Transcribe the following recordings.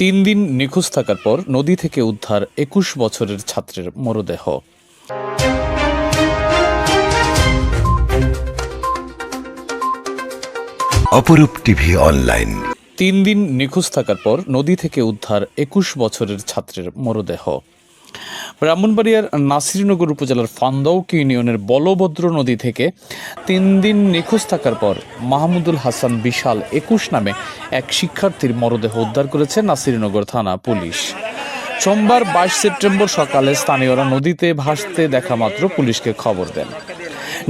তিন দিন নিখোঁজ থাকার পর নদী থেকে উদ্ধার একুশ বছরের ছাত্রের মরদেহ। অপরূপ টিভি অনলাইন। তিন দিন নিখোঁজ থাকার পর নদী থেকে উদ্ধার একুশ বছরের ছাত্রের মরদেহ। ব্রাহ্মণবাড়িয়ার নাসিরনগর উপজেলার ফান্দৌক ইউনিয়নের বলভদ্র নদী থেকে তিন দিন নিখোঁজ থাকার পর মাহমুদুল হাসান বিশাল একুশ নামে এক শিক্ষার্থীর মরদেহ উদ্ধার করেছে নাসিরনগর থানা পুলিশ। সোমবার বাইশ সেপ্টেম্বর সকালে স্থানীয়রা নদীতে ভাসতে দেখা মাত্র পুলিশকে খবর দেন।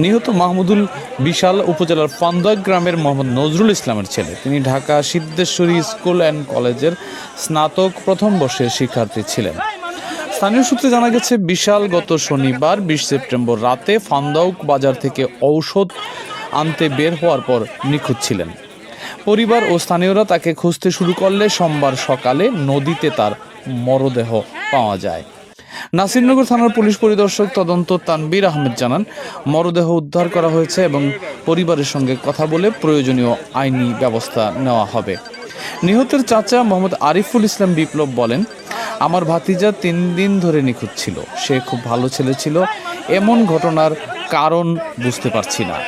নিহত মাহমুদুল বিশাল উপজেলার ফান্দক গ্রামের মোহাম্মদ নজরুল ইসলামের ছেলে। তিনি ঢাকা সিদ্ধেশ্বরী স্কুল অ্যান্ড কলেজের স্নাতক প্রথম বর্ষের শিক্ষার্থী ছিলেন। স্থানীয় সূত্রে জানা গেছে, বিশাল গত শনিবার, বিশ সেপ্টেম্বর রাতে ফান্দাউক বাজার থেকে ঔষধ আনতে বের হওয়ার পর নিখোঁজ ছিলেন। পরিবার ও স্থানীয়রা তাকে খুঁজতে শুরু করলে সোমবার সকালে নদীতে তার মরদেহ পাওয়া যায়। নাসিরনগর থানার পুলিশ পরিদর্শক তদন্ত তানবীর আহমেদ জানান, মরদেহ উদ্ধার করা হয়েছে এবং পরিবারের সঙ্গে কথা বলে প্রয়োজনীয় আইনি ব্যবস্থা নেওয়া হবে। নিহতের চাচা মোহাম্মদ আরিফুল ইসলাম বিপ্লব বলেন আমার ভাতিজা তিন দিন ধরে নিখোঁজ ছিল। সে খুব ভালো ছেলে ছিল। এমন ঘটনার কারণ বুঝতে পারছি না।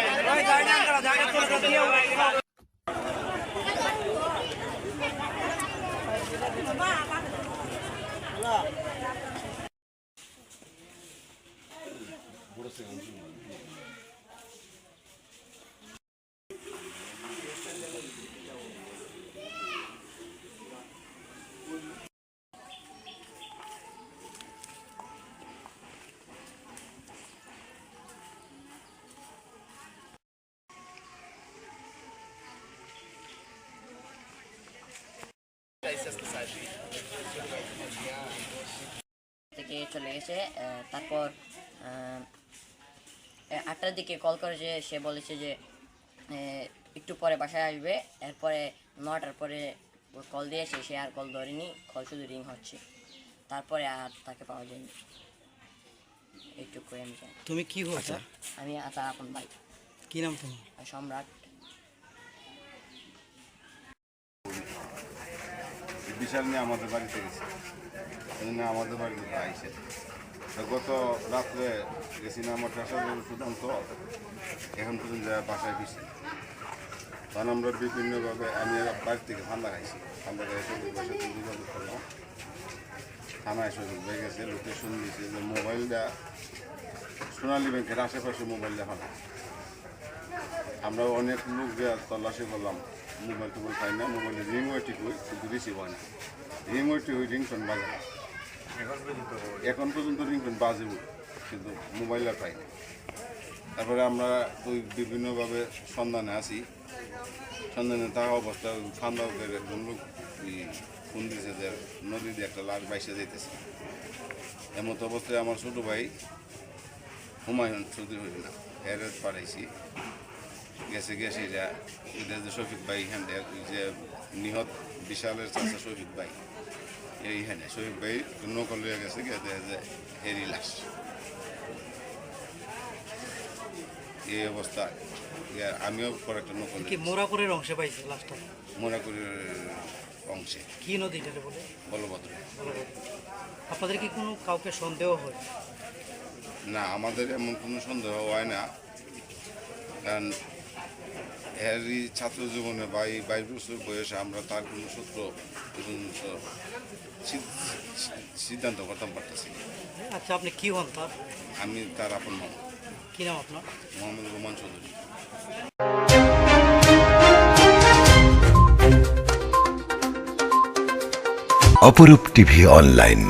থেকে চলে গেছে তারপর আটটার দিকে কল করেছে সে বলেছে যে একটু পরে বাসায় আসবে। এরপরে নটার পরে কল দিয়েছে সে আর কল ধরেনি। কল শুধু রিং হচ্ছে। তারপরে আর তাকে পাওয়া যায়নি। একটু করে আমি জানি। তুমি কি হতো আমি তার আপন ভাই। কি নাম তোমার? সম্রাট। বিশাল নিয়ে আমাদের বাড়িতে গেছে। জন্য আমাদের বাড়িতে আইসে। গত রাত্রে গেছি না, আমার পেশার চূড়ান্ত এখন পর্যন্ত বাসায় ফিরছি তখন আমরা বিভিন্নভাবে আমি বাড়ি থেকে ঠান্ডা খাইছি। ঠান্ডা খাইছি বাসার থেকে যোগাযোগ করলাম। থানায় সজিব হয়ে গেছে, লোকেশন দিয়েছে যে মোবাইলটা সোনালী ব্যাংকের আশেপাশে মোবাইল দেখা আমরা অনেক লোক তল্লাশি করলাম। মোবাইল টোবাইল পাই না মোবাইলে রিং ওয়ে ঠিক হয় কিন্তু রিসিভ হয় না রিং ঠিক হয় রিংটোন বাজে না এখন পর্যন্ত রিংটোন বাজে কিন্তু মোবাইল আর পাই না তারপরে আমরা ওই বিভিন্নভাবে সন্ধানে আসি সন্ধানে থাকা অবস্থা ফান্দাউকের একজন লোক ওই ফোন দিয়েছে যে নদী দিয়ে একটা লাশ বাইসে যাইতেছে। এমত অবস্থায় আমার ছোটো ভাই হুমায়ুন চৌধুরী হইল না এর পাঠাইছি গেছে গেছে যা যে শফিক ভাই এখান যে নিহত বিশালের চাষা শফিক ভাই। এইখানে শফিক ভাই নকল হয়ে গেছে দেখে যে এরই লাশ। এই অবস্থা আমিও পরে একটা নকল কি মোরাপুরের অংশে পাইছে লাস্টটা মনে করি অংশে। কি বলে? বলভদ্র। বলো বলো। আপনাদের কি কোনো কাউকে সন্দেহ হয়? না আমাদের এমন কোনো সন্দেহ হয় না। কারণ এরই ছাত্র জীবনে বা এই বাইশ বছর বয়সে আমরা তার কোনো সূত্র সিদ্ধান্ত করতাম পারতেছি। আচ্ছা আপনি কি হন তার? আমি তার আপন মামা। কি নাম আপনার? Mohammad Roman Chowdhury. Oporup TV online.